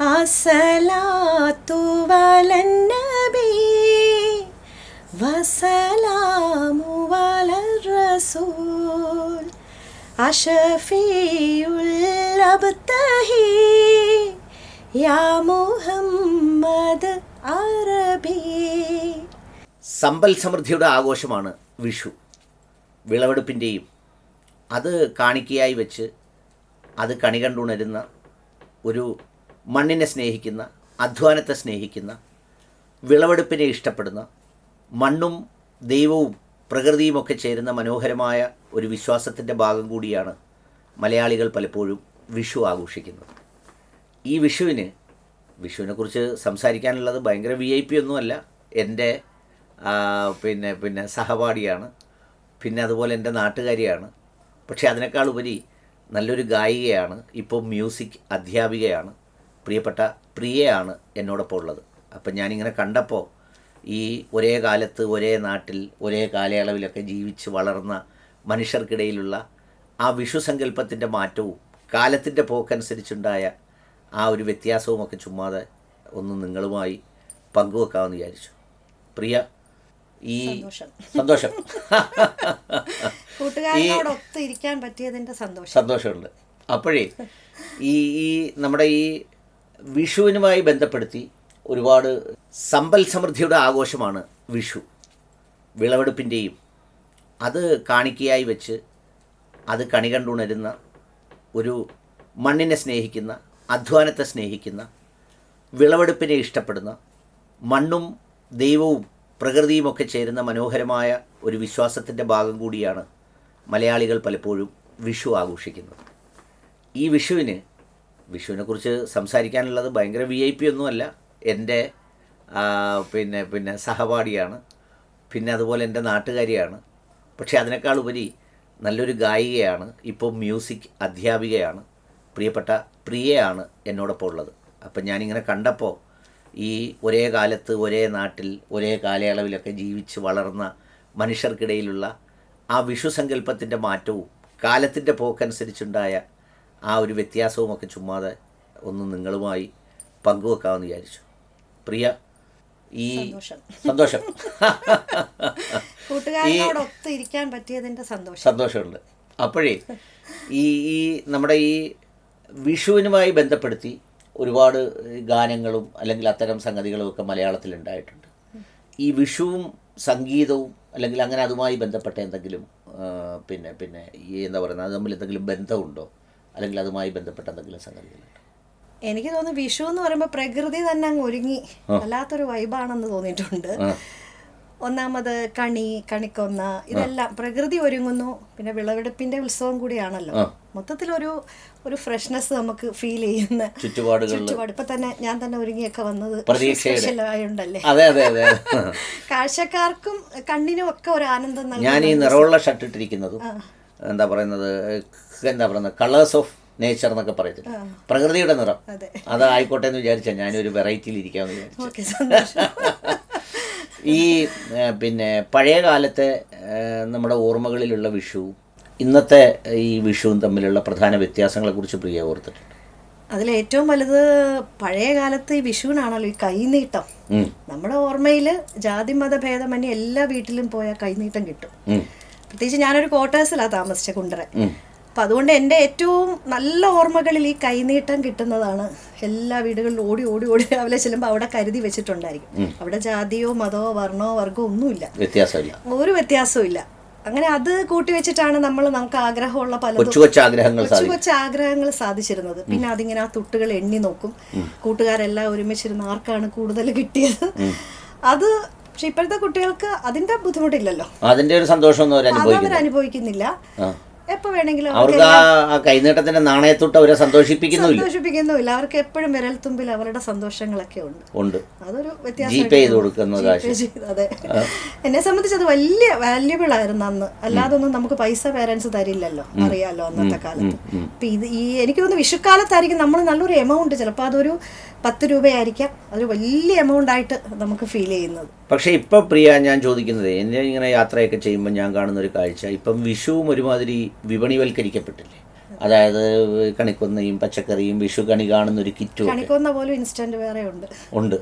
അസലാത്തു വലന്നബി വസലാമു വല റസൂൽ അഷഫിയുൽ അബ്തഹി യാ മുഹമ്മദ് അറബി. സമ്പൽ സമൃദ്ധിയുടെ ആഘോഷമാണ് വിഷു. വിളവെടുപ്പിന്റെയും അത് കാണിക്കയായി വെച്ച് അത് കണി കണ്ടുണരുന്ന ഒരു മണ്ണിനെ സ്നേഹിക്കുന്ന അധ്വാനത്തെ സ്നേഹിക്കുന്ന വിളവെടുപ്പിനെ ഇഷ്ടപ്പെടുന്ന മണ്ണും ദൈവവും പ്രകൃതിയുമൊക്കെ ചേരുന്ന മനോഹരമായ ഒരു വിശ്വാസത്തിന്റെ ഭാഗം കൂടിയാണ് മലയാളികൾ പലപ്പോഴും വിഷു ആഘോഷിക്കുന്നത്. ഈ വിഷുവിന് വിഷുവിനെക്കുറിച്ച് സംസാരിക്കാനുള്ളത് ഭയങ്കര വി ഐ പി ഒന്നുമല്ല എന്റെ പിന്നെ പിന്നെ സഹപാഠിയാണ്. പിന്നെ അതുപോലെ എന്റെ നാട്ടുകാരിയാണ്. പക്ഷേ അതിനേക്കാൾ ഉപരി നല്ലൊരു ഗായികയാണ്. ഇപ്പോൾ മ്യൂസിക് അധ്യാപികയാണ്. പ്രിയപ്പെട്ട പ്രിയയാണ് എന്നോടൊപ്പം ഉള്ളത് അപ്പം ഞാനിങ്ങനെ കണ്ടപ്പോൾ ഈ ഒരേ കാലത്ത് ഒരേ നാട്ടിൽ ഒരേ കാലയളവിലൊക്കെ ജീവിച്ച് വളർന്ന മനുഷ്യർക്കിടയിലുള്ള ആ വിഷുസങ്കല്പത്തിന്റെ മാറ്റവും കാലത്തിന്റെ പോക്കനുസരിച്ചുണ്ടായ ആ ഒരു വ്യത്യാസവും ഒക്കെ ചുമ്മാതെ ഒന്ന് നിങ്ങളുമായി പങ്കുവെക്കാമെന്ന് വിചാരിച്ചു. പ്രിയ ഈ സന്തോഷം. ഇരിക്കാൻ സന്തോഷം. സന്തോഷമുണ്ട്. അപ്പോഴേ ഈ ഈ നമ്മുടെ ഈ വിഷുവിനുമായി ബന്ധപ്പെടുത്തി ഒരുപാട് സമ്പൽ സമൃദ്ധിയുടെ ആഘോഷമാണ് വിഷു. വിളവെടുപ്പിന്റെയും അത് കാണിക്കയായി വെച്ച് അത് കണി കണ്ടുണരുന്ന ഒരു മണ്ണിനെ സ്നേഹിക്കുന്ന അധ്വാനത്തെ സ്നേഹിക്കുന്ന വിളവെടുപ്പിനെ ഇഷ്ടപ്പെടുന്ന മണ്ണും ദൈവവും പ്രകൃതിയുമൊക്കെ ചേരുന്ന മനോഹരമായ ഒരു വിശ്വാസത്തിന്റെ ഭാഗം കൂടിയാണ് മലയാളികൾ പലപ്പോഴും വിഷു ആഘോഷിക്കുന്നത്. ഈ വിഷുവിന് വിഷുവിനെക്കുറിച്ച് സംസാരിക്കാനുള്ളത് ഭയങ്കര വി ഐ പി ഒന്നുമല്ല എന്റെ പിന്നെ പിന്നെ സഹപാഠിയാണ്. പിന്നെ അതുപോലെ എന്റെ നാട്ടുകാരിയാണ്. പക്ഷേ അതിനേക്കാൾ ഉപരി നല്ലൊരു ഗായികയാണ്. ഇപ്പോൾ മ്യൂസിക് അധ്യാപികയാണ്. പ്രിയപ്പെട്ട പ്രിയയാണ് എന്നോടൊപ്പം ഉള്ളത്. അപ്പം ഞാനിങ്ങനെ കണ്ടപ്പോൾ ഈ ഒരേ കാലത്ത് ഒരേ നാട്ടിൽ ഒരേ കാലയളവിലൊക്കെ ജീവിച്ച് വളർന്ന മനുഷ്യർക്കിടയിലുള്ള ആ വിഷു സങ്കല്പത്തിന്റെ മാറ്റവും കാലത്തിന്റെ പോക്കനുസരിച്ചുണ്ടായ ആ ഒരു വ്യത്യാസവും ഒക്കെ ചുമ്മാതെ ഒന്ന് നിങ്ങളുമായി പങ്കുവെക്കാമെന്ന് വിചാരിച്ചു. പ്രിയ ഈ സന്തോഷം. ഇരിക്കാൻ സന്തോഷം. സന്തോഷമുണ്ട്. അപ്പോഴേ ഈ ഈ നമ്മുടെ ഈ വിഷുവിനുമായി ബന്ധപ്പെടുത്തി ഒരുപാട് ഗാനങ്ങളും അല്ലെങ്കിൽ അത്തരം സംഗതികളും ഒക്കെ മലയാളത്തിൽ ഉണ്ടായിട്ടുണ്ട്. ഈ വിഷുവും സംഗീതവും അല്ലെങ്കിൽ അങ്ങനെ അതുമായി ബന്ധപ്പെട്ട എന്തെങ്കിലും പിന്നെ പിന്നെ ഈ എന്താ പറയുന്നത് അത് തമ്മിൽ എന്തെങ്കിലും ബന്ധമുണ്ടോ? അല്ലെങ്കിൽ അതുമായി ബന്ധപ്പെട്ട എന്തെങ്കിലും സംഗതികളുണ്ട്? എനിക്ക് തോന്നുന്നു വിഷു എന്ന് പറയുമ്പോൾ പ്രകൃതി തന്നെ അങ്ങ് ഒരുങ്ങി. വല്ലാത്തൊരു വൈബാണെന്ന് തോന്നിയിട്ടുണ്ട്. ഒന്നാമത് കണി കണിക്കൊന്ന ഇതെല്ലാം പ്രകൃതി ഒരുങ്ങുന്നു. പിന്നെ വിളവെടുപ്പിന്റെ ഉത്സവം കൂടിയാണല്ലോ. മൊത്തത്തിൽ ഒരു ഒരു ഫ്രഷ്നെസ് നമുക്ക് ഫീൽ ചെയ്യുന്ന ചുറ്റുപാട്. ഇപ്പൊ തന്നെ ഞാൻ തന്നെ ഒരുങ്ങിയൊക്കെ വന്നത്. സ്പെഷ്യൽ അതെ അതെ അതെ. കാഴ്ചക്കാർക്കും കണ്ണിനും ഒക്കെ ഒരു ആനന്ദം ഞാൻ ഈ നിറവുള്ള ഷർട്ട് ഇട്ടിരിക്കുന്നതും എന്താ പറയുന്നത് എന്താ പറയുന്നത്? കളേഴ്സ് ഓഫ് നേച്ചർ എന്നൊക്കെ പറയത്തില്ല? പ്രകൃതിയുടെ നിറം. അതെ. അത് ആയിക്കോട്ടെ എന്ന് വിചാരിച്ചാൽ ഞാനൊരു വെറൈറ്റിയിൽ ഇരിക്കാമെന്ന് വിചാരിച്ചു. ഈ പിന്നെ പഴയ കാലത്തെ നമ്മുടെ ഓർമ്മകളിലുള്ള വിഷു ഇന്നത്തെ ഈ വിഷുവും തമ്മിലുള്ള പ്രധാന വ്യത്യാസങ്ങളെക്കുറിച്ച് പ്രിയ ഓർത്തിട്ടുണ്ട്. അതിൽ ഏറ്റവും വലുത് പഴയ കാലത്ത് ഈ വിഷുവിനാണല്ലോ ഈ കൈനീട്ടം. നമ്മുടെ ഓർമ്മയിൽ ജാതി മത ഭേദമന്യേ എല്ലാ വീട്ടിലും പോയാൽ കൈനീട്ടം കിട്ടും. പ്രത്യേകിച്ച് ഞാനൊരു ക്വാർട്ടേഴ്സിലാണ് താമസിച്ച കുണ്ടറ. അപ്പം അതുകൊണ്ട് എന്റെ ഏറ്റവും നല്ല ഓർമ്മകളിൽ ഈ കൈനീട്ടം കിട്ടുന്നതാണ്. എല്ലാ വീടുകളിലും ഓടി ഓടി ഓടി രാവിലെ ചെല്ലുമ്പോൾ അവിടെ കരുതി വെച്ചിട്ടുണ്ടായിരിക്കും. അവിടെ ജാതിയോ മതമോ വർണോ വർഗമോ ഒന്നുമില്ല. വ്യത്യാസമില്ല. ഒരു വ്യത്യാസവും ഇല്ല. അങ്ങനെ അത് കൂട്ടി വെച്ചിട്ടാണ് നമ്മൾ നമുക്ക് ആഗ്രഹമുള്ള പല കൊച്ചു കൊച്ചു ആഗ്രഹങ്ങൾ സാധിച്ചിരുന്നത്. പിന്നെ അതിങ്ങനെ ആ തുട്ടുകൾ എണ്ണി നോക്കും. കൂട്ടുകാരെല്ലാം ഒരുമിച്ചിരുന്ന് ആർക്കാണ് കൂടുതൽ കിട്ടിയത്? അത് പക്ഷെ ഇപ്പോഴത്തെ കുട്ടികൾക്ക് അതിന്റെ ബുദ്ധിമുട്ടില്ലല്ലോ. അതിന്റെ ഒരു അനുഭവിക്കുന്നു അവർ അനുഭവിക്കുന്നില്ല ആ. എപ്പോ വേണമെങ്കിലും അവർക്ക് ആ കൈനീട്ടത്തിന്റെ നാണയത്തൊട്ട് അവരെ സന്തോഷിപ്പിക്കുന്നുമില്ല. സന്തോഷിപ്പിക്കുന്നുമില്ല. അവർക്ക് എപ്പോഴും വിരൽ തുമ്പിൽ അവരുടെ സന്തോഷങ്ങളൊക്കെ ഉണ്ട്. ഉണ്ട്. അതൊരു വ്യത്യാസം അതെ. എന്നെ സംബന്ധിച്ച് അത് വലിയ വാല്യുബിൾ ആയിരുന്നു അന്ന്. അല്ലാതെ ഒന്നും നമുക്ക് പൈസ പേരൻസ് തരില്ലല്ലോ. അറിയാലോ അന്നത്തെ കാലത്ത്. അപ്പൊ ഇത് ഈ എനിക്ക് തോന്നുന്നു വിഷുക്കാലത്തായിരിക്കും നമ്മൾ നല്ലൊരു എമൗണ്ട് ചിലപ്പോൾ അതൊരു പത്ത് രൂപയായിരിക്കാം. അതൊരു വലിയ എമൗണ്ട് ആയിട്ട് നമുക്ക് ഫീൽ ചെയ്യുന്നത്. പക്ഷേ ഇപ്പം പ്രിയ ഞാൻ ചോദിക്കുന്നത് എന്നെ ഇങ്ങനെ യാത്രയൊക്കെ ചെയ്യുമ്പോൾ ഞാൻ കാണുന്ന ഒരു കാഴ്ച ഇപ്പം വിഷുവും ഒരുമാതിരി വിപണിവൽക്കരിക്കപ്പെട്ടില്ലേ? അതായത് കണിക്കൊന്നയും പച്ചക്കറിയും വിഷു കണി കാണുന്ന ഒരു കിറ്റ് കണിക്കൊന്ന പോലും ഇൻസ്റ്റന്റ് വേറെ ഉണ്ട്. ഉണ്ട്.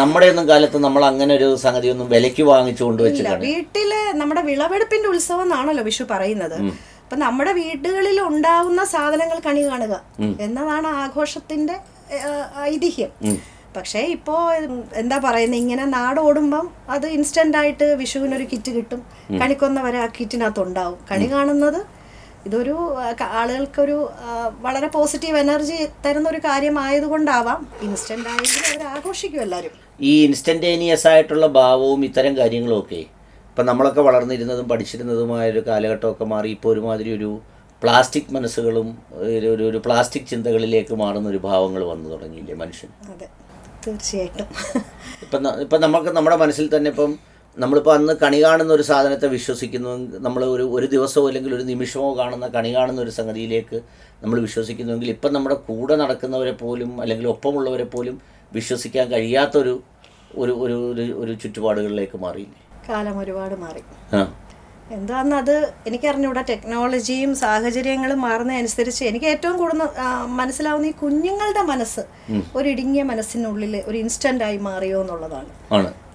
നമ്മുടെ ഒന്നും കാലത്ത് നമ്മൾ അങ്ങനെ ഒരു സംഗതി ഒന്നും വിലയ്ക്ക് വാങ്ങിച്ചു കൊണ്ടുവച്ചില്ല വീട്ടിലെ നമ്മുടെ വിളവെടുപ്പിന്റെ ഉത്സവം എന്നാണല്ലോ വിഷു പറയുന്നത്. അപ്പൊ നമ്മുടെ വീടുകളിൽ ഉണ്ടാവുന്ന സാധനങ്ങൾ കണി കാണുക എന്നതാണ് ആഘോഷത്തിന്റെ ഐതിഹ്യം. പക്ഷേ ഇപ്പോ എന്താ പറയുന്നത് ഇങ്ങനെ നാടോടുമ്പം അത് ഇൻസ്റ്റന്റ് ആയിട്ട് വിഷുവിനൊരു കിറ്റ് കിട്ടും. കണിക്കൊന്ന വരെ ആ കിറ്റിനകത്ത് ഉണ്ടാവും കണി കാണുന്നത് ഇതൊരു ആളുകൾക്കൊരു വളരെ പോസിറ്റീവ് എനർജി തരുന്ന ഒരു കാര്യമായതുകൊണ്ടാവാം. ഇൻസ്റ്റന്റ് ആയെങ്കിൽ അവർ ആഘോഷിക്കും എല്ലാവരും. ഈ ഇൻസ്റ്റന്റേനിയസ് ആയിട്ടുള്ള ഭാവവും ഇത്തരം കാര്യങ്ങളും ഒക്കെ ഇപ്പം നമ്മളൊക്കെ വളർന്നിരുന്നതും പഠിച്ചിരുന്നതുമായ ഒരു കാലഘട്ടമൊക്കെ മാറി ഇപ്പോൾ ഒരുമാതിരി ഒരു പ്ലാസ്റ്റിക് മനസ്സുകളും ഒരു ഒരു- പ്ലാസ്റ്റിക് ചിന്തകളിലേക്ക് മാറുന്ന ഒരു ഭാവങ്ങൾ വന്നു തുടങ്ങിയില്ലേ മനുഷ്യൻ? തീർച്ചയായിട്ടും. ഇപ്പം ഇപ്പം നമുക്ക് നമ്മുടെ മനസ്സിൽ തന്നെ ഇപ്പം നമ്മളിപ്പോൾ അന്ന് കണി കാണുന്ന ഒരു സാധനത്തെ വിശ്വസിക്കുന്നു നമ്മൾ ഒരു ഒരു ദിവസമോ അല്ലെങ്കിൽ ഒരു നിമിഷമോ കാണുന്ന കണി കാണുന്ന ഒരു സംഗതിയിലേക്ക് നമ്മൾ വിശ്വസിക്കുന്നുവെങ്കിൽ ഇപ്പം നമ്മുടെ കൂടെ നടക്കുന്നവരെ പോലും അല്ലെങ്കിൽ ഒപ്പമുള്ളവരെ പോലും വിശ്വസിക്കാൻ കഴിയാത്തൊരു ഒരു ഒരു ഒരു ഒരു ചുറ്റുപാടുകളിലേക്ക് മാറിയില്ലേ? കാലം ഒരുപാട് മാറി. ആ. എന്താന്ന് അത് എനിക്കറിഞ്ഞൂടാ. ടെക്നോളജിയും സാഹചര്യങ്ങളും മാറുന്നതനുസരിച്ച് എനിക്ക് ഏറ്റവും കൂടുതൽ മനസ്സിലാവുന്ന ഈ കുഞ്ഞുങ്ങളുടെ മനസ്സ് ഒരു ഇടുങ്ങിയ മനസ്സിനുള്ളിൽ ഒരു ഇൻസ്റ്റന്റ് ആയി മാറിയോ എന്നുള്ളതാണ്.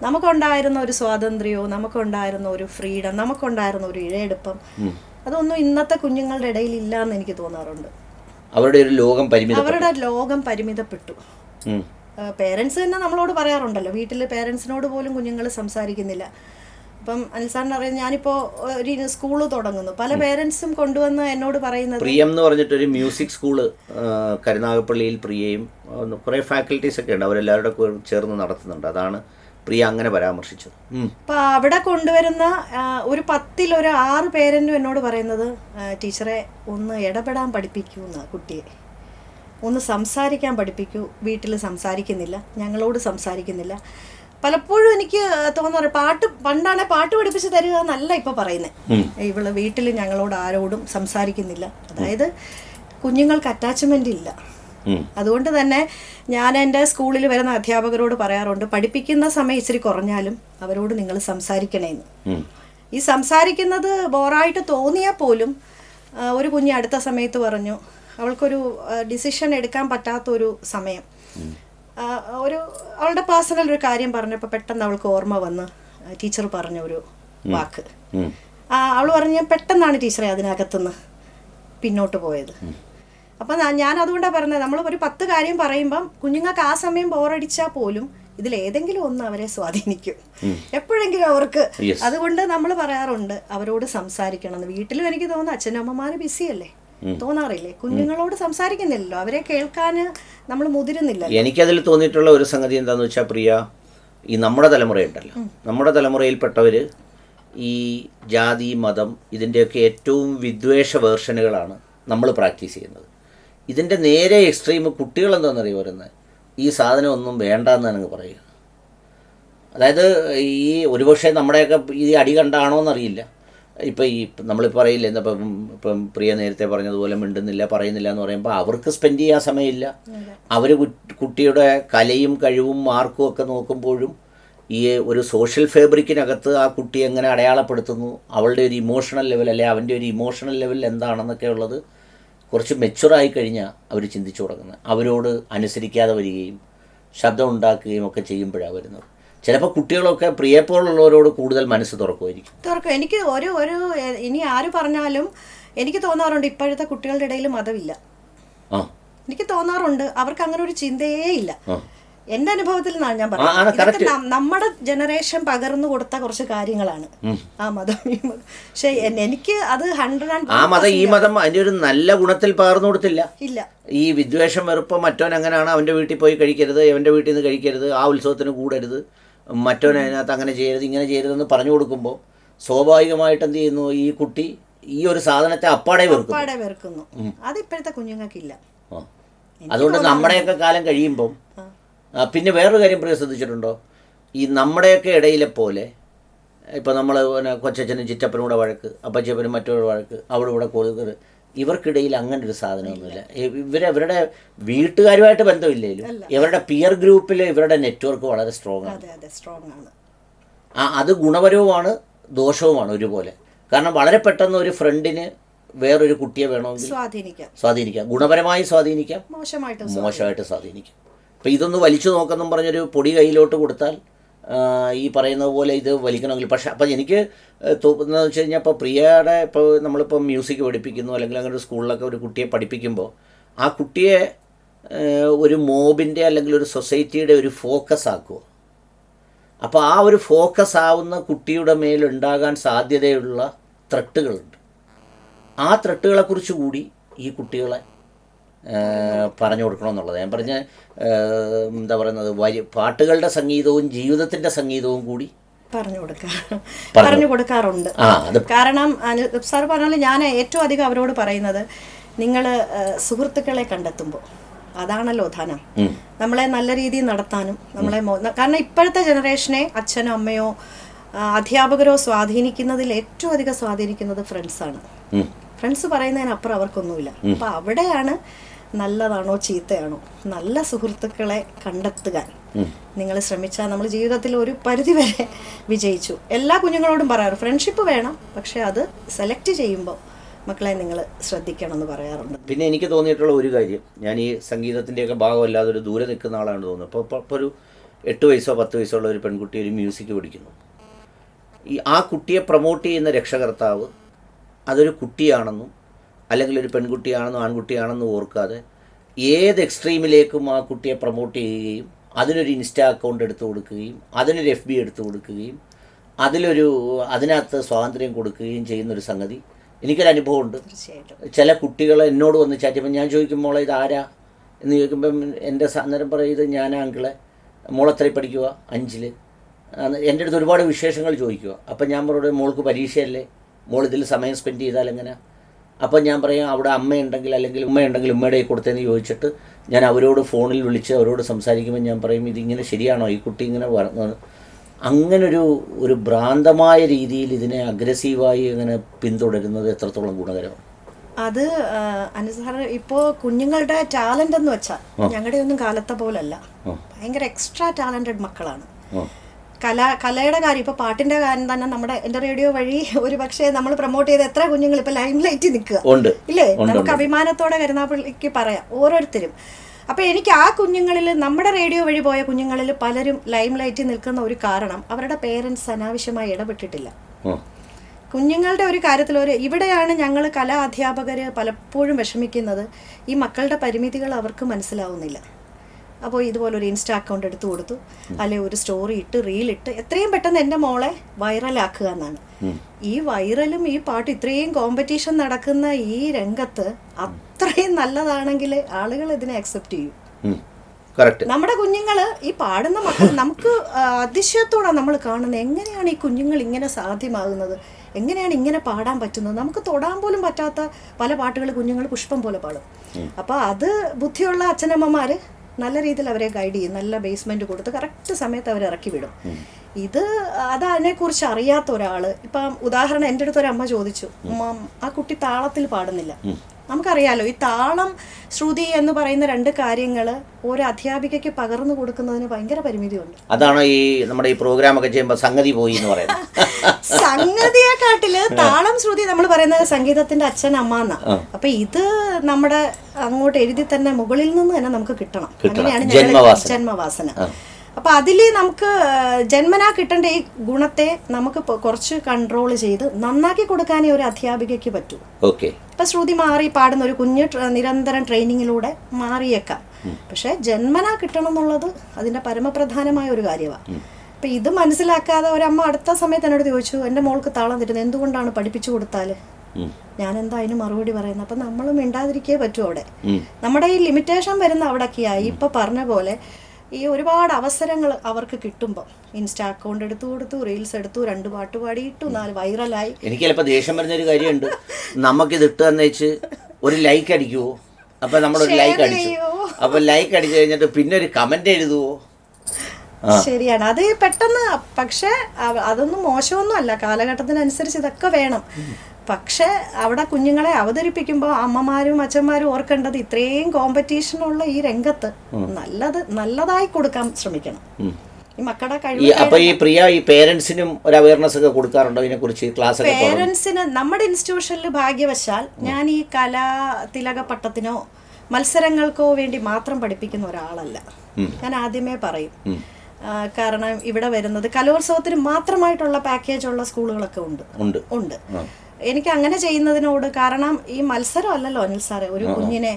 നമുക്കുണ്ടായിരുന്ന ഒരു സ്വാതന്ത്ര്യവും നമുക്കുണ്ടായിരുന്ന ഒരു ഫ്രീഡം നമുക്കുണ്ടായിരുന്ന ഒരു ഇഴയെടുപ്പം അതൊന്നും ഇന്നത്തെ കുഞ്ഞുങ്ങളുടെ ഇടയിൽ ഇല്ല എന്ന് എനിക്ക് തോന്നാറുണ്ട്. അവരുടെ ഒരു ലോകം അവരുടെ ലോകം പരിമിതപ്പെട്ടു. പേരൻസ് തന്നെ നമ്മളോട് പറയാറുണ്ടല്ലോ വീട്ടിൽ പേരൻസിനോട് പോലും കുഞ്ഞുങ്ങൾ സംസാരിക്കുന്നില്ല. അപ്പം അനിൽസാറിന് അറിയാം ഞാനിപ്പോൾ ഒരു സ്കൂൾ തുടങ്ങുന്നു. പല പേരൻസും കൊണ്ടുവന്ന് എന്നോട് പറയുന്നത് പ്രിയം എന്ന് പറഞ്ഞിട്ട് ഒരു മ്യൂസിക് സ്കൂൾ കരുനാഗപ്പള്ളിയിൽ പ്രിയയും കുറെ ഫാക്കൽറ്റീസ് ഒക്കെ ഉണ്ട്. അവരെല്ലാവരുടെ ചേർന്ന് നടത്തുന്നുണ്ട്. അതാണ് പ്രിയ അങ്ങനെ പരാമർശിച്ചത്. അപ്പൊ അവിടെ കൊണ്ടുവരുന്ന ഒരു പത്തിൽ ഒരു ആറ് പേരന്റും എന്നോട് പറയുന്നത് ടീച്ചറെ ഒന്ന് ഇടപെടാൻ പഠിപ്പിക്കൂ എന്ന് കുട്ടിയെ. ഒന്ന് സംസാരിക്കാൻ പഠിപ്പിക്കൂ. വീട്ടിൽ സംസാരിക്കുന്നില്ല. ഞങ്ങളോട് സംസാരിക്കുന്നില്ല. പലപ്പോഴും എനിക്ക് തോന്നാറ് പാട്ട് പണ്ടാണെ പാട്ട് പഠിപ്പിച്ച് തരിക എന്നല്ല ഇപ്പൊ പറയുന്നത് ഇവൾ വീട്ടിൽ ഞങ്ങളോട് ആരോടും സംസാരിക്കുന്നില്ല. അതായത് കുഞ്ഞുങ്ങൾക്ക് അറ്റാച്ച്മെന്റ് ഇല്ല. അതുകൊണ്ട് തന്നെ ഞാൻ എന്റെ സ്കൂളിൽ വരുന്ന അധ്യാപകരോട് പറയാറുണ്ട് പഠിപ്പിക്കുന്ന സമയം ഇച്ചിരി കുറഞ്ഞാലും അവരോട് നിങ്ങൾ സംസാരിക്കണേന്ന്. ഈ സംസാരിക്കുന്നത് ബോറായിട്ട് തോന്നിയാൽ പോലും ഒരു കുഞ്ഞ് അടുത്ത സമയത്ത് പറഞ്ഞു അവൾക്കൊരു ഡിസിഷൻ എടുക്കാൻ പറ്റാത്തൊരു സമയം. ഒരു അവളുടെ പേഴ്സണൽ ഒരു കാര്യം പറഞ്ഞപ്പോൾ പെട്ടെന്ന് അവൾക്ക് ഓർമ്മ വന്ന് ടീച്ചർ പറഞ്ഞ ഒരു വാക്ക്. അവൾ പറഞ്ഞ പെട്ടെന്നാണ് ടീച്ചറെ അതിനകത്തുനിന്ന് പിന്നോട്ട് പോയത്. അപ്പം ഞാൻ അതുകൊണ്ടാണ് പറഞ്ഞത് നമ്മൾ ഒരു പത്ത് കാര്യം പറയുമ്പം കുഞ്ഞുങ്ങൾക്ക് ആ സമയം ബോറടിച്ചാൽ പോലും ഇതിൽ ഏതെങ്കിലും ഒന്ന് അവരെ സ്വാധീനിക്കും. എപ്പോഴെങ്കിലും അവർക്ക് അതുകൊണ്ട് നമ്മൾ പറയാറുണ്ട് അവരോട് സംസാരിക്കണം എന്ന്. വീട്ടിലും എനിക്ക് തോന്നുന്നു അച്ഛനമ്മമാർ ബിസിയല്ലേ തോന്നാറില്ലേ? കുഞ്ഞുങ്ങളോട് സംസാരിക്കുന്നില്ലല്ലോ. അവരെ കേൾക്കാൻ നമ്മൾ മുതിരുന്നില്ല എനിക്കതിൽ തോന്നിയിട്ടുള്ള ഒരു സംഗതി എന്താണെന്ന് വെച്ചാൽ പ്രിയ ഈ നമ്മുടെ തലമുറയുണ്ടല്ലോ. നമ്മുടെ തലമുറയിൽപ്പെട്ടവർ ഈ ജാതി മതം ഇതിന്റെയൊക്കെ ഏറ്റവും വിദ്വേഷ വേർഷനുകളാണ് നമ്മൾ പ്രാക്ടീസ് ചെയ്യുന്നത്. ഇതിന്റെ നേരെ എക്സ്ട്രീം കുട്ടികൾ എന്താണെന്നറിയോ പറയുന്നത് ഈ സാധനം ഒന്നും വേണ്ട എന്നാണ് പറയുക. അതായത് ഈ ഒരുപക്ഷെ നമ്മുടെയൊക്കെ ഈ അടി കണ്ടാണോ എന്നറിയില്ല ഇപ്പം ഈ നമ്മളിപ്പോൾ പറയില്ല എന്താ ഇപ്പം ഇപ്പം പ്രിയ നേരത്തെ പറഞ്ഞതുപോലെ മിണ്ടുന്നില്ല പറയുന്നില്ല എന്ന് പറയുമ്പോൾ അവർക്ക് സ്പെൻഡ് ചെയ്യാൻ സമയമില്ല. അവർ കുട്ടിയുടെ കലയും കഴിവും മാർക്കും ഒക്കെ നോക്കുമ്പോഴും ഈ ഒരു സോഷ്യൽ ഫേബ്രിക്കിനകത്ത് ആ കുട്ടി എങ്ങനെ അടയാളപ്പെടുത്തുന്നു അവളുടെ ഒരു ഇമോഷണൽ ലെവൽ അല്ലെ അവന്റെ ഒരു ഇമോഷണൽ ലെവൽ എന്താണെന്നൊക്കെ ഉള്ളത് കുറച്ച് മെച്ചുറായി കഴിഞ്ഞാൽ അവർ ചിന്തിച്ചു തുടങ്ങുന്നത്. അവരോട് അനുസരിക്കാതെ വരികയും ശബ്ദം ഉണ്ടാക്കുകയും ഒക്കെ ചെയ്യുമ്പോഴാണ് വരുന്നത്. ചിലപ്പോൾ കുട്ടികളൊക്കെ പ്രിയപ്പോഴുള്ളവരോട് കൂടുതൽ മനസ്സ് തുറക്കുമായിരിക്കും. തുറക്കും. എനിക്ക് ഒരു ഒരു ഇനി ആര് പറഞ്ഞാലും എനിക്ക് തോന്നാറുണ്ട് ഇപ്പോഴത്തെ കുട്ടികളുടെ ഇടയിൽ മതമില്ല. ആ. എനിക്ക് തോന്നാറുണ്ട്. അവർക്ക് അങ്ങനെ ഒരു ചിന്തയേ ഇല്ല. ആ. എന്റെ അനുഭവത്തിൽ നിന്നാണ് ഞാൻ ആ, പറയുന്നത് ആണ്, correct. നം- നമ്മുടെ ജനറേഷൻ പകർന്നു കൊടുത്ത കുറച്ച് കാര്യങ്ങളാണ്. ആ മതം ഈ മതം. പക്ഷെ എൻ- എനിക്ക് അത് ഹൺഡ്രഡ് ആൻഡ് ആ മതം ഈ മതം അതിന്റെ ഒരു നല്ല ഗുണത്തിൽ പകർന്നു കൊടുത്തില്ല. ഇല്ല. ഈ വിദ്വേഷം വെറുപ്പം മറ്റവൻ അങ്ങനെയാണ് അവന്റെ വീട്ടിൽ പോയി കഴിക്കരുത് അവന്റെ വീട്ടിൽ നിന്ന് കഴിക്കരുത് ആ ഉത്സവത്തിന് കൂടരുത്. മറ്റവൻ അതിനകത്ത് അങ്ങനെ ചെയ്യരുത് ഇങ്ങനെ ചെയ്യരുതെന്ന് പറഞ്ഞു കൊടുക്കുമ്പോൾ സ്വാഭാവികമായിട്ട് എന്ത് ചെയ്യുന്നു? ഈ കുട്ടി ഈ ഒരു സാധനത്തെ അപ്പാടെ അപ്പാടെ പാടെ വെറുക്കുന്നു അത് ഇപ്പോഴത്തെ കുഞ്ഞുങ്ങൾക്കില്ല. അതുകൊണ്ട് നമ്മുടെയൊക്കെ കാലം കഴിയുമ്പം പിന്നെ വേറൊരു കാര്യം പ്രിയ ശ്രദ്ധിച്ചിട്ടുണ്ടോ? ഈ നമ്മുടെയൊക്കെ ഇടയിലെ പോലെ ഇപ്പം നമ്മൾ പിന്നെ കൊച്ചച്ഛനും ചിറ്റപ്പനും കൂടെ വഴക്ക് അപ്പച്ചപ്പനും മറ്റൊരു വഴക്ക് അവിടെ ഇവിടെ കൊടുക്കരുത് ഇവർക്കിടയിൽ അങ്ങനെ ഒരു സാധനമൊന്നുമില്ല. ഇവർ അവരുടെ വീട്ടുകാരുമായിട്ട് ബന്ധമില്ലേലും ഇവരുടെ പിയർ ഗ്രൂപ്പിൽ ഇവരുടെ നെറ്റ്വർക്ക് വളരെ സ്ട്രോങ് ആണ്. ആ അത് ഗുണപരവുമാണ് ദോഷവുമാണ് ഒരുപോലെ. കാരണം വളരെ പെട്ടെന്ന് ഒരു ഫ്രണ്ടിന് വേറൊരു കുട്ടിയെ വേണമെങ്കിൽ സ്വാധീനിക്കാം. സ്വാധീനിക്കാം. ഗുണപരമായി സ്വാധീനിക്കാം. മോശമായിട്ട് മോശമായിട്ട് സ്വാധീനിക്കാം. അപ്പോൾ ഇതൊന്ന് വലിച്ചു നോക്കെന്നും പറഞ്ഞൊരു പൊടി കയ്യിലോട്ട് കൊടുത്താൽ ഈ പറയുന്നത് പോലെ ഇത് വലിക്കണമെങ്കിൽ. പക്ഷേ അപ്പം എനിക്ക് തോന്നുന്നത് വെച്ച് കഴിഞ്ഞാൽ ഇപ്പോൾ പ്രിയയുടെ ഇപ്പോൾ നമ്മളിപ്പോൾ മ്യൂസിക് പഠിപ്പിക്കുന്നു അല്ലെങ്കിൽ അങ്ങനെ ഒരു സ്കൂളിലൊക്കെ ഒരു കുട്ടിയെ പഠിപ്പിക്കുമ്പോൾ ആ കുട്ടിയെ ഒരു മോബിന്റെ അല്ലെങ്കിൽ ഒരു സൊസൈറ്റിയുടെ ഒരു ഫോക്കസ് ആക്കുക അപ്പോൾ ആ ഒരു ഫോക്കസ് ആവുന്ന കുട്ടിയുടെ മേലുണ്ടാകാൻ സാധ്യതയുള്ള ത്രട്ടുകളുണ്ട് ആ ത്രട്ടുകളെക്കുറിച്ച് കൂടി ഈ കുട്ടികളെ പറഞ്ഞു കൊടുക്കണം എന്നുള്ളത് ഞാൻ പറഞ്ഞ എന്താ പറയുന്നത് വരി പാട്ടുകളുടെ സംഗീതവും ജീവിതത്തിന്റെ സംഗീതവും കൂടി പറഞ്ഞു കൊടുക്കുക പറഞ്ഞു. കൊടുക്കാറുണ്ട്. കാരണം സാർ പറഞ്ഞാൽ ഞാൻ ഏറ്റവും അധികം അവരോട് പറയുന്നത് നിങ്ങൾ സുഹൃത്തുക്കളെ കണ്ടെത്തുമ്പോൾ അതാണല്ലോ ധനം. നമ്മളെ നല്ല രീതിയിൽ നടത്താനും നമ്മളെ കാരണം ഇപ്പോഴത്തെ ജനറേഷനെ അച്ഛനോ അമ്മയോ അധ്യാപകരോ സ്വാധീനിക്കുന്നതിൽ ഏറ്റവും അധികം സ്വാധീനിക്കുന്നത് ഫ്രണ്ട്സാണ്. ഫ്രണ്ട്സ് പറയുന്നതിനപ്പുറം അവർക്കൊന്നുമില്ല. അപ്പം അവിടെയാണ് നല്ലതാണോ ചീത്തയാണോ? നല്ല സുഹൃത്തുക്കളെ കണ്ടെത്തുക നിങ്ങൾ ശ്രമിച്ചാൽ നമ്മൾ ജീവിതത്തിൽ ഒരു പരിധി വരെ വിജയിച്ചു. എല്ലാ കുഞ്ഞുങ്ങളോടും പറയാറ് ഫ്രണ്ട്ഷിപ്പ് വേണം പക്ഷെ അത് സെലക്ട് ചെയ്യുമ്പോൾ മക്കളെ നിങ്ങൾ ശ്രദ്ധിക്കണം എന്ന് പറയാറുണ്ട്. പിന്നെ എനിക്ക് തോന്നിയിട്ടുള്ള ഒരു കാര്യം ഞാൻ ഈ സംഗീതത്തിന്റെയൊക്കെ ഭാഗമല്ലാതെ ഒരു ദൂരെ നിൽക്കുന്ന ആളാണ് തോന്നുന്നത് അപ്പോൾ ഇപ്പോൾ ഇപ്പോൾ ഒരു എട്ട് വയസ്സോ പത്ത് വയസ്സോ ഉള്ള ഒരു പെൺകുട്ടി ഒരു മ്യൂസിക് പഠിക്കുന്നു. ഈ ആ കുട്ടിയെ പ്രൊമോട്ട് ചെയ്യുന്ന രക്ഷകർത്താവ് അതൊരു കുട്ടിയാണെന്നും അല്ലെങ്കിൽ ഒരു പെൺകുട്ടിയാണെന്നോ ആൺകുട്ടിയാണെന്നോ ഓർക്കാതെ ഏത് എക്സ്ട്രീമിലേക്കും ആ കുട്ടിയെ പ്രൊമോട്ട് ചെയ്യുകയും അതിനൊരു ഇൻസ്റ്റാ അക്കൗണ്ട് എടുത്തു കൊടുക്കുകയും അതിനൊരു എഫ് ബി എടുത്തു കൊടുക്കുകയും അതിലൊരു അതിനകത്ത് സ്വാതന്ത്ര്യം കൊടുക്കുകയും ചെയ്യുന്നൊരു സംഗതി എനിക്കൊരു അനുഭവമുണ്ട്. ചില കുട്ടികൾ എന്നോട് വന്ന് ചാറ്റുമ്പോൾ ഞാൻ ചോദിക്കും മോളെ ഇത് ആരാ? എന്ന് ചോദിക്കുമ്പം എന്റെ അന്നേരം പറയും ഇത് ഞാനാ അങ്കിളെ. മോളെത്ര പഠിക്കുക അഞ്ചിൽ എന്റെ അടുത്ത് ഒരുപാട് വിശേഷങ്ങൾ ചോദിക്കുക അപ്പം ഞാൻ പറയും മോൾക്ക് പരീക്ഷയല്ലേ? മോൾ ഇതിൽ സമയം സ്പെൻഡ് ചെയ്താൽ എങ്ങനെ? അപ്പം ഞാൻ പറയും അവിടെ അമ്മയുണ്ടെങ്കിൽ അല്ലെങ്കിൽ ഉമ്മയുണ്ടെങ്കിൽ ഉമ്മയുടെ കൊടുത്തതെന്ന് ചോദിച്ചിട്ട് ഞാൻ അവരോട് ഫോണിൽ വിളിച്ച് അവരോട് സംസാരിക്കുമ്പോൾ ഞാൻ പറയും ഇതിങ്ങനെ ശരിയാണോ? ഈ കുട്ടി ഇങ്ങനെ വളർന്നത് അങ്ങനൊരു ഒരു ഭ്രാന്തമായ രീതിയിൽ ഇതിനെ അഗ്രസീവായി ഇങ്ങനെ പിന്തുടരുന്നത് എത്രത്തോളം ഗുണകരമാണ്? അത് അനുസാര ഇപ്പോ കുഞ്ഞുങ്ങളുടെ ടാലന്റ് എന്ന് വെച്ചാൽ ഞങ്ങളുടെ ഒന്നും കാലത്തെ പോലല്ല. ഭയങ്കര എക്സ്ട്രാ ടാലന്റഡ് മക്കളാണ്. കല കലയുടെ കാര്യം ഇപ്പോൾ പാട്ടിന്റെ കാര്യം തന്നെ നമ്മുടെ എന്റെ റേഡിയോ വഴി ഒരു പക്ഷേ നമ്മൾ പ്രൊമോട്ട് ചെയ്ത എത്ര കുഞ്ഞുങ്ങൾ ഇപ്പോൾ ലൈം ലൈറ്റിൽ നിൽക്കുക ഇല്ലേ? നമുക്ക് അഭിമാനത്തോടെ കരുനാപ്പള്ളിക്ക് പറയാം ഓരോരുത്തരും. അപ്പൊ എനിക്ക് ആ കുഞ്ഞുങ്ങളിൽ നമ്മുടെ റേഡിയോ വഴി പോയ കുഞ്ഞുങ്ങളിൽ പലരും ലൈം ലൈറ്റിൽ നിൽക്കുന്ന ഒരു കാരണം അവരുടെ പേരൻസ് അനാവശ്യമായി ഇടപെട്ടിട്ടില്ല. കുഞ്ഞുങ്ങളുടെ ഒരു കാര്യത്തിൽ ഒരു ഇവിടെയാണ് ഞങ്ങൾ കലാ അധ്യാപകർ പലപ്പോഴും വിഷമിക്കുന്നത്. ഈ മക്കളുടെ പരിമിതികൾ അവർക്ക് മനസ്സിലാവുന്നില്ല. അപ്പോൾ ഇതുപോലെ ഒരു ഇൻസ്റ്റാ അക്കൗണ്ട് എടുത്തു കൊടുത്തു. അല്ലെ ഒരു സ്റ്റോറി ഇട്ട് റീൽ ഇട്ട്. എത്രയും പെട്ടെന്ന് എന്റെ മോളെ വൈറലാക്കുക എന്നാണ്. ഈ വൈറലും ഈ പാട്ട് ഇത്രയും കോമ്പറ്റീഷൻ നടക്കുന്ന ഈ രംഗത്ത് അത്രയും നല്ലതാണെങ്കിൽ ആളുകൾ ഇതിനെ അക്സെപ്റ്റ് ചെയ്യും. നമ്മുടെ കുഞ്ഞുങ്ങൾ ഈ പാടുന്ന മക്കൾ നമുക്ക് അതിശയത്തോടെ നമ്മൾ കാണുന്നത്. എങ്ങനെയാണ് ഈ കുഞ്ഞുങ്ങൾ ഇങ്ങനെ സാധ്യമാകുന്നത്? എങ്ങനെയാണ് ഇങ്ങനെ പാടാൻ പറ്റുന്നത്? നമുക്ക് തൊടാൻ പോലും പറ്റാത്ത പല പാട്ടുകൾ കുഞ്ഞുങ്ങൾ പുഷ്പം പോലെ പാടും. അപ്പോൾ അത് ബുദ്ധിയുള്ള അച്ഛനമ്മമാര് നല്ല രീതിയിൽ അവരെ ഗൈഡ് ചെയ്യും. നല്ല ബേസ്മെന്റ് കൊടുത്ത് കറക്റ്റ് സമയത്ത് അവർ ഇറക്കി വിടും. ഇത് അത് അതിനെക്കുറിച്ച് അറിയാത്ത ഒരാൾ ഇപ്പം ഉദാഹരണം എന്റെ അടുത്ത് ഒരു അമ്മ ചോദിച്ചു "ഉമ്മാ, ആ കുട്ടി താളത്തിൽ പാടുന്നില്ല. നമുക്കറിയാലോ ഈ താളം ശ്രുതി എന്ന് പറയുന്ന രണ്ട് കാര്യങ്ങൾ ഒരു അധ്യാപികയ്ക്ക് പകർന്നു കൊടുക്കുന്നതിന് ഭയങ്കര പരിമിതിയുണ്ട്. അതാണോ ഈ നമ്മുടെ ഈ പ്രോഗ്രാം ഒക്കെ ചെയ്യുമ്പോൾ സംഗതി പോയി എന്ന് പറയുന്നത്? സംഗതിയെക്കാട്ടിൽ താളം ശ്രുതി നമ്മൾ പറയുന്നത് സംഗീതത്തിന്റെ അച്ഛൻ അമ്മ എന്നാ. അപ്പൊ ഇത് നമ്മുടെ അങ്ങോട്ട് എഴുതി തന്നെ മുകളിൽ നിന്ന് തന്നെ നമുക്ക് കിട്ടണം. അങ്ങനെയാണ് ജന്മവാസന. ജന്മവാസന അപ്പൊ അതിൽ നമുക്ക് ജന്മനാ കിട്ടേണ്ട ഈ ഗുണത്തെ നമുക്ക് കുറച്ച് കൺട്രോൾ ചെയ്ത് നന്നാക്കി കൊടുക്കാനേ ഒരു അധ്യാപികയ്ക്ക് പറ്റൂ. ഓക്കെ. ഇപ്പൊ ശ്രുതി മാറി പാടുന്ന ഒരു കുഞ്ഞ് നിരന്തരം ട്രെയിനിങ്ങിലൂടെ മാറിയേക്കാം. പക്ഷെ ജന്മനാ കിട്ടണം എന്നുള്ളത് അതിന്റെ പരമപ്രധാനമായ ഒരു കാര്യമാണ് അപ്പൊ ഇത് മനസ്സിലാക്കാതെ ഒരമ്മ അടുത്ത സമയത്ത് എന്നോട് ചോദിച്ചു എന്റെ മോൾക്ക് താളം തരുന്നത് എന്തുകൊണ്ടാണ് പഠിപ്പിച്ചു കൊടുത്താൽ? ഞാൻ എന്താ അതിന് മറുപടി പറയുന്നത് അപ്പൊ നമ്മളും മിണ്ടാതിരിക്കേ പറ്റൂ അവിടെ. നമ്മുടെ ഈ ലിമിറ്റേഷൻ വരുന്ന അവിടൊക്കെയായി ഇപ്പൊ പറഞ്ഞ പോലെ ഈ ഒരുപാട് അവസരങ്ങൾ അവർക്ക് കിട്ടുമ്പോൾ ഇൻസ്റ്റാ അക്കൗണ്ട് എടുത്തു കൊടുത്തു റീൽസ് എടുത്തു രണ്ട് പാട്ട് പാടിയിട്ടു നാല് വൈറലായി. എനിക്ക് ചിലപ്പോൾ ദേഷ്യം വരുന്നൊരു കാര്യമുണ്ട്. നമുക്കിത് ഇട്ട് വെച്ച് ഒരു ലൈക്ക് അടിക്കുവോ? അപ്പൊ നമ്മളൊരു ലൈക്ക് അടിച്ചു. അപ്പൊ ലൈക്ക് അടിച്ചു കഴിഞ്ഞിട്ട് പിന്നെ ഒരു കമന്റ് എഴുതുവോ? ശരിയാണ്. അത് പെട്ടെന്ന് പക്ഷെ അതൊന്നും മോശമൊന്നും അല്ല. കാലഘട്ടത്തിനനുസരിച്ച് ഇതൊക്കെ വേണം. പക്ഷെ അവിടെ കുഞ്ഞുങ്ങളെ അവതരിപ്പിക്കുമ്പോൾ അമ്മമാരും അച്ഛന്മാരും ഓർക്കേണ്ടത് ഇത്രയും കോമ്പറ്റീഷനുള്ള ഈ രംഗത്ത് നല്ലത് നല്ലതായി കൊടുക്കാൻ ശ്രമിക്കണം. ഈ മക്കളുടെ കഴിവ് അപ്പൊ ഈ പ്രിയ ഈ പേരൻസിനും ഒരു അവയർനെസ് ഒക്കെ കൊടുക്കാറുണ്ടോ? ഇതിനെ കുറിച്ച് ക്ലാസ് പേരൻസിന് നമ്മുടെ ഇൻസ്റ്റിറ്റ്യൂഷനിൽ ഭാഗ്യവശാൽ ഞാൻ ഈ കലാ തിലക പട്ടത്തിനോ മത്സരങ്ങൾക്കോ വേണ്ടി മാത്രം പഠിപ്പിക്കുന്ന ഒരാളല്ല. ഞാൻ ആദ്യമേ പറയും. കാരണം ഇവിടെ വരുന്നത് കലോത്സവത്തിന് മാത്രമായിട്ടുള്ള പാക്കേജ് ഉള്ള സ്കൂളുകളൊക്കെ ഉണ്ട്. ഉണ്ട്. ഉണ്ട്. എനിക്ക് അങ്ങനെ ചെയ്യുന്നതിനോട് കാരണം ഈ മത്സരം അല്ലല്ലോ അനിൽ സാറേ ഒരു കുഞ്ഞിനെ.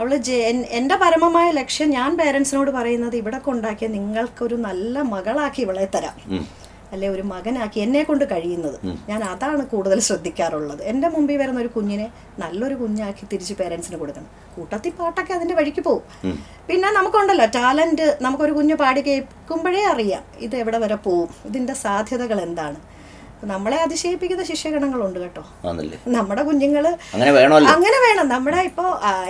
അവൾ എന്റെ എന്റെ പരമമായ ലക്ഷ്യം ഞാൻ പേരൻസിനോട് പറയുന്നത് ഇവിടെ കൊണ്ടാക്കിയ നിങ്ങൾക്കൊരു നല്ല മകളാക്കി ഇവളെ തരാം. അല്ലെ ഒരു മകനാക്കി എന്നെ കൊണ്ട് കഴിയുന്നത്. ഞാൻ അതാണ് കൂടുതൽ ശ്രദ്ധിക്കാറുള്ളത്. എന്റെ മുമ്പിൽ വരുന്ന ഒരു കുഞ്ഞിനെ നല്ലൊരു കുഞ്ഞാക്കി തിരിച്ച് പേരൻസിന് കൊടുക്കണം. കൂട്ടത്തിൽ പാട്ടൊക്കെ അതിന്റെ വഴിക്ക് പോകും പിന്നെ നമുക്കുണ്ടല്ലോ ടാലന്റ് നമുക്കൊരു കുഞ്ഞ് പാടി കേൾക്കുമ്പോഴേ അറിയാം ഇത് എവിടെ വരെ പോവും ഇതിന്റെ സാധ്യതകൾ എന്താണ്. നമ്മളെ അതിശയിപ്പിക്കുന്ന ശിഷ്യഗണങ്ങളുണ്ട് കേട്ടോ. നമ്മുടെ കുഞ്ഞുങ്ങൾ അങ്ങനെ വേണം. നമ്മുടെ ഇപ്പോ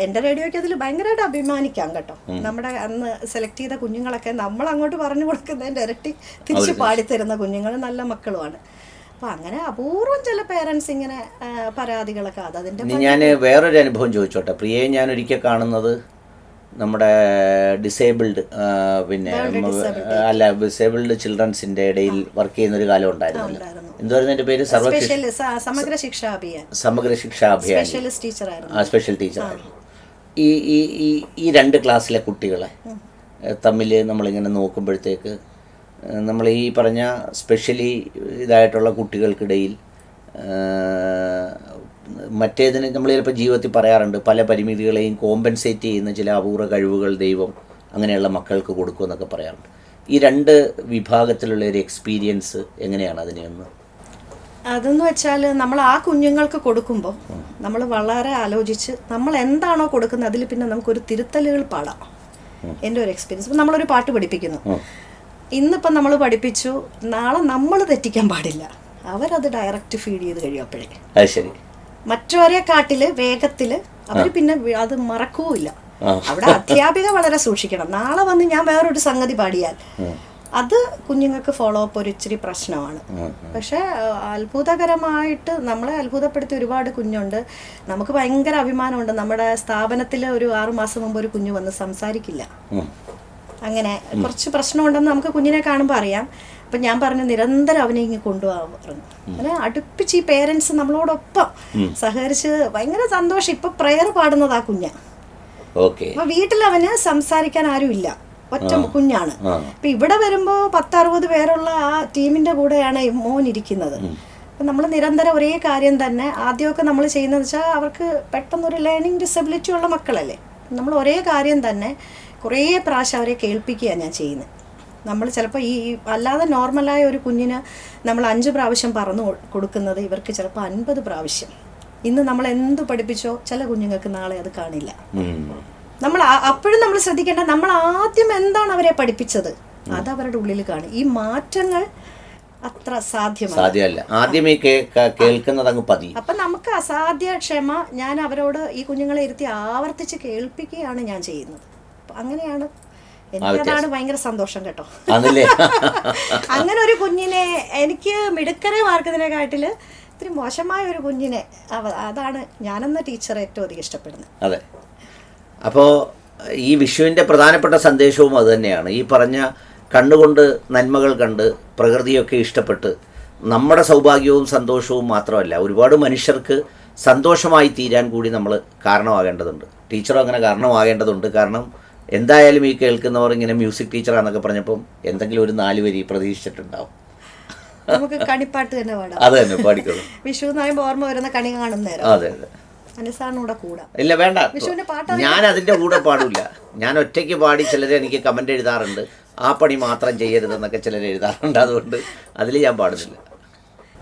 എന്റെ റേഡിയോയ്ക്ക് അതിൽ ഭയങ്കരമായിട്ട് അഭിമാനിക്കാം കേട്ടോ. നമ്മുടെ അന്ന് സെലക്ട് ചെയ്ത കുഞ്ഞുങ്ങളൊക്കെ നമ്മൾ അങ്ങോട്ട് പറഞ്ഞു കൊടുക്കുന്നതിന്റെ ഇരട്ടി തിരിച്ച് പാടിത്തരുന്ന കുഞ്ഞുങ്ങൾ നല്ല മക്കളുമാണ്. അപ്പോൾ അങ്ങനെ അപൂർവം ചില പേരൻസ് ഇങ്ങനെ പരാതികളൊക്കെ അത് അതിന്റെ ഞാൻ വേറൊരു അനുഭവം ചോദിച്ചോട്ടെ. പ്രിയയെ ഞാൻ ഒരിക്കൽ കാണുന്നത് നമ്മുടെ ഡിസേബിൾഡ് പിന്നെ അല്ല ഡിസേബിൾഡ് ചിൽഡ്രൻസിന്റെ ഇടയിൽ വർക്ക് ചെയ്യുന്ന ഒരു കാലം ഉണ്ടായിരുന്നല്ലോ എന്റെ പേര്? സമഗ്ര ശിക്ഷാ അഭിയാൻ. സമഗ്ര ശിക്ഷാ അഭിയാൻ. സ്പെഷ്യൽ ടീച്ചറായിരുന്നു ഈ ഈ ഈ ഈ രണ്ട് ക്ലാസ്സിലെ കുട്ടികളെ തമ്മിൽ നമ്മളിങ്ങനെ നോക്കുമ്പോഴത്തേക്ക് നമ്മൾ ഈ പറഞ്ഞ സ്പെഷ്യലി ഇതായിട്ടുള്ള കുട്ടികൾക്കിടയിൽ മറ്റേതിന് നമ്മൾ ചിലപ്പോൾ ജീവിതത്തിൽ പറയാറുണ്ട് പല പരിമിതികളെയും കോമ്പൻസേറ്റ് ചെയ്യുന്ന ചില അപൂർവ കഴിവുകൾ ദൈവം അങ്ങനെയുള്ള മക്കൾക്ക് കൊടുക്കുമെന്നൊക്കെ പറയാറുണ്ട്. ഈ രണ്ട് വിഭാഗത്തിലുള്ള ഒരു എക്സ്പീരിയൻസ് എങ്ങനെയാണ് അതിനെയൊന്ന് അതെന്ന് വെച്ചാൽ നമ്മൾ ആ കുഞ്ഞുങ്ങൾക്ക് കൊടുക്കുമ്പോൾ നമ്മൾ വളരെ ആലോചിച്ച് നമ്മൾ എന്താണോ കൊടുക്കുന്നത് അതിൽ പിന്നെ നമുക്കൊരു തിരുത്തലുകൾ പാടാം. എന്റെ ഒരു എക്സ്പീരിയൻസ് ഇപ്പം നമ്മളൊരു പാട്ട് പഠിപ്പിക്കുന്നു. ഇന്നിപ്പം നമ്മൾ പഠിപ്പിച്ചു നാളെ നമ്മൾ തെറ്റിക്കാൻ പാടില്ല. അവരത് ഡയറക്റ്റ് ഫീഡ് ചെയ്ത് കഴിയും അപ്പോഴേ. ശരി. മറ്റവരെ കാട്ടിൽ വേഗത്തിൽ അവർ പിന്നെ അത് മറക്കുകയില്ല അവിടെ അധ്യാപിക വളരെ സൂക്ഷിക്കണം. നാളെ വന്ന് ഞാൻ വേറൊരു സംഗതി പാടിയാൽ. അത് കുഞ്ഞുങ്ങൾക്ക് ഫോളോ അപ്പ് ഒരു ഇച്ചിരി പ്രശ്നമാണ്. പക്ഷെ അത്ഭുതകരമായിട്ട് നമ്മളെ അത്ഭുതപ്പെടുത്തിയ ഒരുപാട് കുഞ്ഞുണ്ട്. നമുക്ക് ഭയങ്കര അഭിമാനമുണ്ട്. നമ്മുടെ സ്ഥാപനത്തിൽ ഒരു ആറുമാസം മുമ്പ് ഒരു കുഞ്ഞു വന്ന് സംസാരിക്കില്ല. അങ്ങനെ കുറച്ച് പ്രശ്നമുണ്ടെന്ന് നമുക്ക് കുഞ്ഞിനെ കാണുമ്പോൾ അറിയാം. അപ്പം ഞാൻ പറഞ്ഞു നിരന്തരം അവനെ ഇങ്ങ് കൊണ്ടുപോകാൻ പറഞ്ഞു. അങ്ങനെ അടുപ്പിച്ച് ഈ പേരൻസ് നമ്മളോടൊപ്പം സഹകരിച്ച് ഭയങ്കര സന്തോഷം. ഇപ്പൊ പ്രെയർ പാടുന്നതാ കുഞ്ഞ. അപ്പൊ വീട്ടിൽ അവന് സംസാരിക്കാൻ ആരുമില്ല. ഒറ്റ കുഞ്ഞാണ്. അപ്പം ഇവിടെ വരുമ്പോ പത്തറുപത് പേരുള്ള ആ ടീമിന്റെ കൂടെയാണ് മോൻ ഇരിക്കുന്നത്. അപ്പൊ നമ്മൾ നിരന്തരം ഒരേ കാര്യം തന്നെ ആദ്യമൊക്കെ നമ്മൾ ചെയ്യുന്നത് വെച്ചാൽ അവർക്ക് പെട്ടെന്നൊരു ലേണിംഗ് ഡിസബിലിറ്റി ഉള്ള മക്കളല്ലേ. നമ്മൾ ഒരേ കാര്യം തന്നെ കുറേ പ്രാവശ്യം അവരെ കേൾപ്പിക്കുകയാണ് ഞാൻ ചെയ്യുന്നത് നമ്മൾ ചിലപ്പോൾ ഈ അല്ലാതെ നോർമലായ ഒരു കുഞ്ഞിന് നമ്മൾ അഞ്ച് പ്രാവശ്യം പറഞ്ഞു കൊടുക്കുന്നത് ഇവർക്ക് ചിലപ്പോൾ അൻപത് പ്രാവശ്യം. ഇന്ന് നമ്മൾ എന്ത് പഠിപ്പിച്ചോ ചില കുഞ്ഞുങ്ങൾക്ക് നാളെ അത് കാണില്ല. നമ്മൾ അപ്പോഴും നമ്മൾ ശ്രദ്ധിക്കേണ്ട നമ്മൾ ആദ്യം എന്താണ് അവരെ പഠിപ്പിച്ചത്? അത് അവരുടെ ഉള്ളിൽ കാണും. ഈ മാറ്റങ്ങൾ അത്ര സാധ്യമല്ല. സാധ്യമല്ല. ആദ്യം ഈ കേ- കേൾക്കുന്നത് അങ്ങ് പതി. അപ്പൊ നമുക്ക് അസാധ്യ ക്ഷമ ഞാൻ അവരോട് ഈ കുഞ്ഞുങ്ങളെ ഇരുത്തി ആവർത്തിച്ച് കേൾപ്പിക്കുകയാണ് ഞാൻ ചെയ്യുന്നത്. അങ്ങനെയാണ് എനിക്കതാണ് ഭയങ്കര സന്തോഷം കേട്ടോ. അങ്ങനെ ഒരു കുഞ്ഞിനെ എനിക്ക് മിടുക്കരെ മാർക്കുന്നതിനെക്കാട്ടിൽ ഇത്തിരി മോശമായ ഒരു കുഞ്ഞിനെ അതാണ് ഞാനെന്ന ടീച്ചർ ഏറ്റവും അധികം ഇഷ്ടപ്പെടുന്നത്. അതെ. അപ്പോൾ ഈ വിഷുവിന്റെ പ്രധാനപ്പെട്ട സന്ദേശവും അതുതന്നെയാണ് ഈ പറഞ്ഞ കണ്ണുകൊണ്ട് നന്മകൾ കണ്ട് പ്രകൃതിയൊക്കെ ഇഷ്ടപ്പെട്ട് നമ്മുടെ സൗഭാഗ്യവും സന്തോഷവും മാത്രമല്ല ഒരുപാട് മനുഷ്യർക്ക് സന്തോഷമായി തീരാൻ കൂടി നമ്മൾ കാരണമാകേണ്ടതുണ്ട്. ടീച്ചറും അങ്ങനെ കാരണമാകേണ്ടതുണ്ട്. കാരണം എന്തായാലും ഈ കേൾക്കുന്നവർ ഇങ്ങനെ മ്യൂസിക് ടീച്ചറാന്നൊക്കെ പറഞ്ഞപ്പോൾ എന്തെങ്കിലും ഒരു നാല് വരി പ്രതീക്ഷിച്ചിട്ടുണ്ടാവും. നമുക്ക് കണിപ്പാട്ട് തന്നെ പാടാം. അത് തന്നെ പാടിക്കോളൂ. വിഷു എന്ന് പറയുമ്പോൾ ഓർമ്മ വരുന്ന കണി കാണുന്ന നേരം. അതെ അതെ. കൂടാം ഇല്ല വേണ്ട. വിഷുവിന്റെ പാട്ട് ഞാൻ അതിന്റെ കൂടെ പാടില്ല ഞാൻ ഒറ്റയ്ക്ക് പാടി ചിലരെ എനിക്ക് കമന്റ് എഴുതാറുണ്ട്. ആ പണി മാത്രം ചെയ്യരുതെന്നൊക്കെ ചിലർ എഴുതാറുണ്ട്. അതുകൊണ്ട് അതിൽ ഞാൻ പാടുന്നില്ല.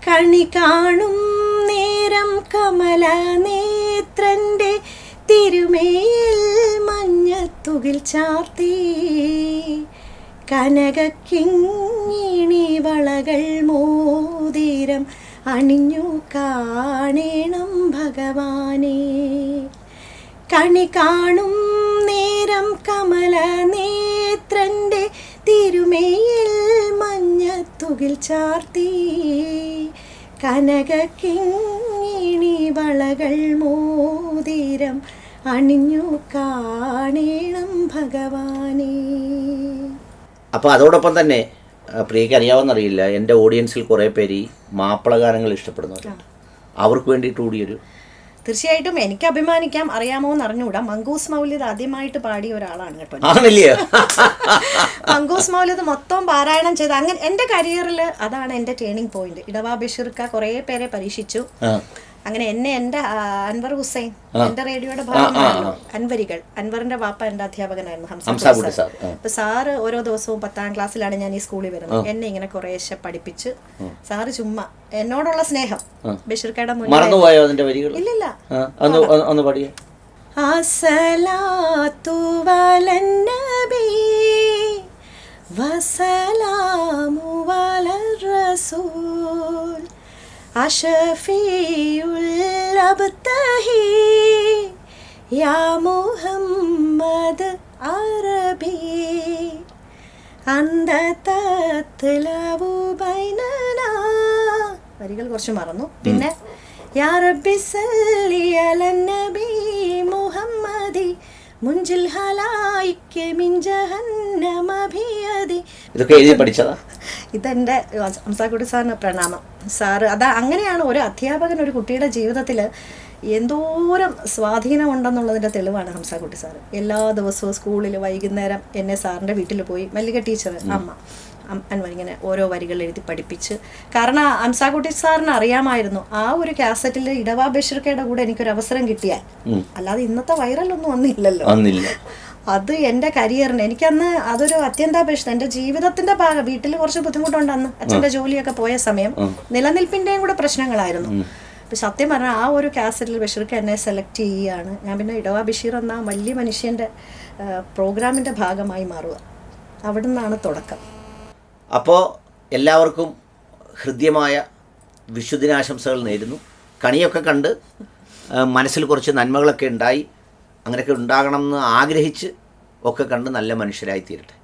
കണി കാണും നേരം കമല നേത്രന്റെ തിരുമേൽ മഞ്ഞത്തുകിൽ ചാർത്തി. കനകക്കിങ്ങിണി വളകൾ മോതിരം അണിഞ്ഞു കാണേണം ഭഗവാനെ. കണി കാണും നേരം കമല നേത്രന്റെ തിരുമേൽ മഞ്ഞത്തുകിൽ ചാർത്തി. കനകക്കിങ്ങിണി വളകൾ മോതിരം അണിഞ്ഞു കാണേണം ഭഗവാനെ. അപ്പോൾ അതോടൊപ്പം തന്നെ പ്രിയക്ക് അറിയാവുന്നറിയില്ല എന്റെ ഓഡിയൻസിൽ കുറേ പേര് ഈ മാപ്പിള ഗാനങ്ങൾ ഇഷ്ടപ്പെടുന്നവരുണ്ട് അവർക്ക് വേണ്ടിയിട്ട് കൂടിയൊരു തീർച്ചയായിട്ടും എനിക്ക് അഭിമാനിക്കാം അറിയാമോ എന്ന് അറിഞ്ഞുകൂടാ മങ്കൂസ് മൗലിദ് ആദ്യമായിട്ട് പാടിയ ഒരാളാണ് കേട്ടോ മങ്കൂസ് മൗലിദ് മൊത്തം പാരായണം ചെയ്ത് അങ്ങനെ എന്റെ കരിയറിൽ അതാണ് എന്റെ ടേണിംഗ് പോയിന്റ് ഇടവാ ബഷീർക്ക കുറേ പേരെ പരീക്ഷിച്ചു. അങ്ങനെ എന്നെ എന്റെ അൻവർ ഹുസൈൻ എന്റെ റേഡിയോയുടെ ഭാഗമാണല്ലോ അൻവരികൾ. അൻവറിന്റെ വാപ്പ എന്റെ അധ്യാപകനായിരുന്നു ഹംസ സാർ അപ്പൊ സാറ് ഓരോ ദിവസവും പത്താം ക്ലാസ്സിലാണ് ഞാൻ ഈ സ്കൂളിൽ വരുന്നത്. എന്നെ ഇങ്ങനെ കുറേശ്ശെ പഠിപ്പിച്ച് സാറ് ചുമ്മാ എന്നോടുള്ള സ്നേഹം. ബഷീർക്കയുടെ മുന്നിൽ ഇല്ലില്ല. അസലാത്തു വലന്നബി വസലാമു അഷഫിയുൽ അബ്തഹി യാ മുഹമ്മദ് അറബി. ബൈനനാ. വരികൾ കുറച്ച് മറന്നു. പിന്നെ യാ റബ്ബി സല്ലി അലൻ നബി മുഹമ്മദി മുഞ്ചിൽ ഹലായിക്ക് മിൻ ജഹന്നമ ഇതൊക്കെ എഴുതി പഠിച്ചതാ? ഇതെന്റെ ഹംസാക്കുട്ടി സാറിന് പ്രണാമം. സാറ് അതാ അങ്ങനെയാണ് ഒരു അധ്യാപകൻ ഒരു കുട്ടിയുടെ ജീവിതത്തിൽ എന്തോരം സ്വാധീനം ഉണ്ടെന്നുള്ളതിന്റെ തെളിവാണ് ഹംസാക്കുട്ടി സാറ്. എല്ലാ ദിവസവും സ്കൂളിൽ വൈകുന്നേരം എന്നെ സാറിന്റെ വീട്ടിൽ പോയി മല്ലിക ടീച്ചർ അമ്മ ഇങ്ങനെ ഓരോ വരികൾ എഴുതി പഠിപ്പിച്ച്. കാരണം ഹംസാക്കുട്ടി സാറിന് അറിയാമായിരുന്നു ആ ഒരു കാസറ്റിൽ ഇടവാ ബഷീർക്കയുടെ കൂടെ എനിക്കൊരു അവസരം കിട്ടിയാൽ അല്ലാതെ ഇന്നത്തെ വൈറലൊന്നും വന്നില്ലല്ലോ. വന്നില്ല. അത് എന്റെ കരിയറിന് എനിക്കന്ന് അതൊരു അത്യന്താപേക്ഷിത. എന്റെ ജീവിതത്തിന്റെ ഭാഗം വീട്ടിൽ കുറച്ച് ബുദ്ധിമുട്ടുണ്ട് അന്ന് അച്ഛന്റെ ജോലിയൊക്കെ പോയ സമയം നിലനിൽപ്പിന്റെയും കൂടെ പ്രശ്നങ്ങളായിരുന്നു. അപ്പം സത്യം പറഞ്ഞാൽ ആ ഒരു കാസറ്റിൽ ബഷീർക്ക് എന്നെ സെലക്ട് ചെയ്യുകയാണ്. ഞാൻ പിന്നെ ഇടവ ബഷീർ എന്ന വലിയ മനുഷ്യന്റെ പ്രോഗ്രാമിന്റെ ഭാഗമായി മാറുക. അവിടെ നിന്നാണ് തുടക്കം. അപ്പോൾ എല്ലാവർക്കും ഹൃദ്യമായ വിശുദ്ധിനാശംസകൾ നേരുന്നു. കണിയൊക്കെ കണ്ട് മനസ്സിൽ കുറച്ച് നന്മകളൊക്കെ ഉണ്ടായി. അങ്ങനെയൊക്കെ ഉണ്ടാകണം എന്ന് ആഗ്രഹിച്ച് ഒക്കെ കണ്ട് നല്ല മനുഷ്യരായി തീരട്ടെ